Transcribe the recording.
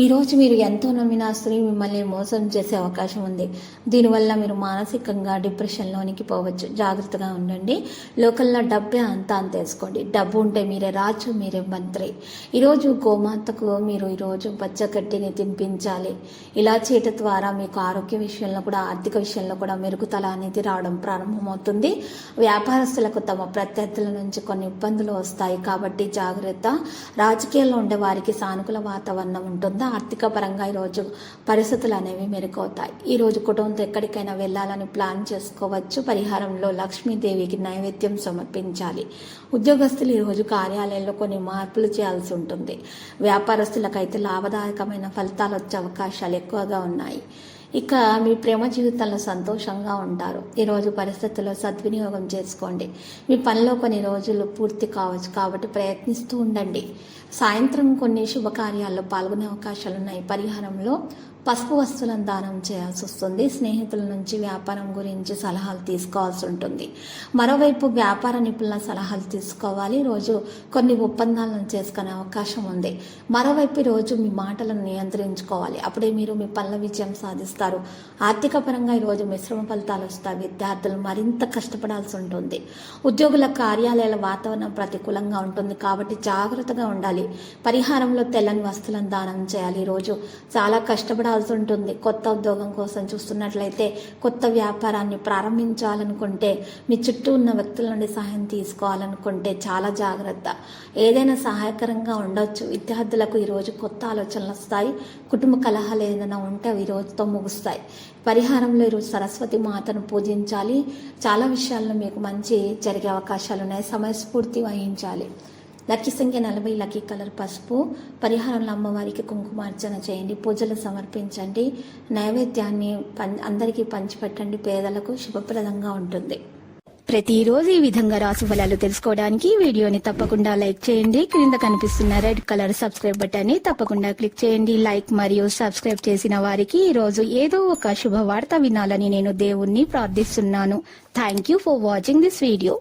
ఈరోజు మీరు ఎంతో నమ్మిన స్త్రీ మిమ్మల్ని మోసం చేసే అవకాశం ఉంది. దీనివల్ల మీరు మానసికంగా డిప్రెషన్లోనికి పోవచ్చు. జాగ్రత్తగా ఉండండి. లోకల్లో డబ్బే అంతా అని తెలుసుకోండి. డబ్బు ఉంటే మీరే రాజు మీరే మంత్రి. ఈరోజు గోమాతకు మీరు ఈరోజు పచ్చగడ్డిని తినిపించాలి. ఇలా చేయటం ద్వారా మీకు ఆరోగ్య విషయంలో కూడా ఆర్థిక విషయంలో కూడా మెరుగుదల అనేది రావడం ప్రారంభమవుతుంది. వ్యాపారస్తులకు తమ ప్రత్యర్థుల నుంచి కొన్ని ఇబ్బందులు వస్తాయి. కాబట్టి జాగ్రత్త. రాజకీయాల్లో ఉండే వారికి సానుకూల వాతావరణం ఉంటుందా? ఆర్థిక పరంగా ఈరోజు పరిస్థితులు అనేవి మెరుగవుతాయి. ఈరోజు కుటుంబంతో ఎక్కడికైనా వెళ్ళాలని ప్లాన్ చేసుకోవచ్చు. పరిహారంలో లక్ష్మీదేవికి నైవేద్యం సమర్పించాలి. ఉద్యోగస్తులు ఈరోజు కార్యాలయంలో కొన్ని మార్పులు చేయాల్సి ఉంటుంది. వ్యాపారస్తులకైతే లాభదాయకమైన ఫలితాలు వచ్చే అవకాశాలు ఎక్కువగా ఉన్నాయి. ఇక మీ ప్రేమ జీవితంలో సంతోషంగా ఉంటారు. ఈరోజు పరిస్థితుల్లో సద్వినియోగం చేసుకోండి. మీ పనిలో కొన్ని రోజులు పూర్తి కావచ్చు కాబట్టి ప్రయత్నిస్తూ ఉండండి. సాయంత్రం కొన్ని శుభకార్యాల్లో పాల్గొనే అవకాశాలు ఉన్నాయి పరిహారంలో పసుపు వస్తువులను దానం చేయాల్సి వస్తుంది. స్నేహితుల నుంచి వ్యాపారం గురించి సలహాలు తీసుకోవాల్సి ఉంటుంది. మరోవైపు వ్యాపార నిపుణుల సలహాలు తీసుకోవాలి. రోజు కొన్ని ఒప్పందాలను చేసుకునే అవకాశం ఉంది. మరోవైపు రోజు మీ మాటలను నియంత్రించుకోవాలి. అప్పుడే మీరు మీ పనుల విజయం సాధిస్తారు. ఆర్థిక పరంగా ఈరోజు మిశ్రమ ఫలితాలు వస్తాయి. విద్యార్థులు మరింత కష్టపడాల్సి ఉంటుంది. ఉద్యోగుల కార్యాలయాల వాతావరణం ప్రతికూలంగా ఉంటుంది కాబట్టి జాగ్రత్తగా ఉండాలి. పరిహారంలో తెల్లని వస్తువులను దానం చేయాలి. ఈరోజు చాలా ఉండాల్సి ఉంటుంది. కొత్త ఉద్యోగం కోసం చూస్తున్నట్లయితే కొత్త వ్యాపారాన్ని ప్రారంభించాలనుకుంటే మీ చుట్టూ ఉన్న వ్యక్తుల నుండి సహాయం తీసుకోవాలనుకుంటే చాలా జాగ్రత్త. ఏదైనా సహాయకరంగా ఉండొచ్చు. విద్యార్థులకు ఈరోజు కొత్త ఆలోచనలు వస్తాయి. కుటుంబ కలహాలు ఏదైనా ఉంటే అవి ఈరోజుతో రోజుతో ముగుస్తాయి. పరిహారంలో ఈరోజు సరస్వతి మాతను పూజించాలి. చాలా విషయాల్లో మీకు మంచి జరిగే అవకాశాలు ఉన్నాయి సమయస్ఫూర్తి వహించాలి. లక్కీ సంఖ్య నలభై లక్కీ కలర్ పసుపు. పరిహారంలో అమ్మవారికి కుంకుమార్చన చేయండి. పూజలు సమర్పించండి. నైవేద్యాన్ని పం అందరికీ పంచిపెట్టండి. పేదలకు శుభప్రదంగా ఉంటుంది. ప్రతిరోజు ఈ విధంగా రాసు ఫలాలు తెలుసుకోవడానికి వీడియోని తప్పకుండా లైక్ చేయండి. క్రింద కనిపిస్తున్న రెడ్ కలర్ సబ్స్క్రైబ్ బటన్ని తప్పకుండా క్లిక్ చేయండి. లైక్ మరియు సబ్స్క్రైబ్ చేసిన వారికి ఈ రోజు ఏదో ఒక శుభవార్త వినాలని నేను దేవుణ్ణి ప్రార్థిస్తున్నాను. Thank you for watching this video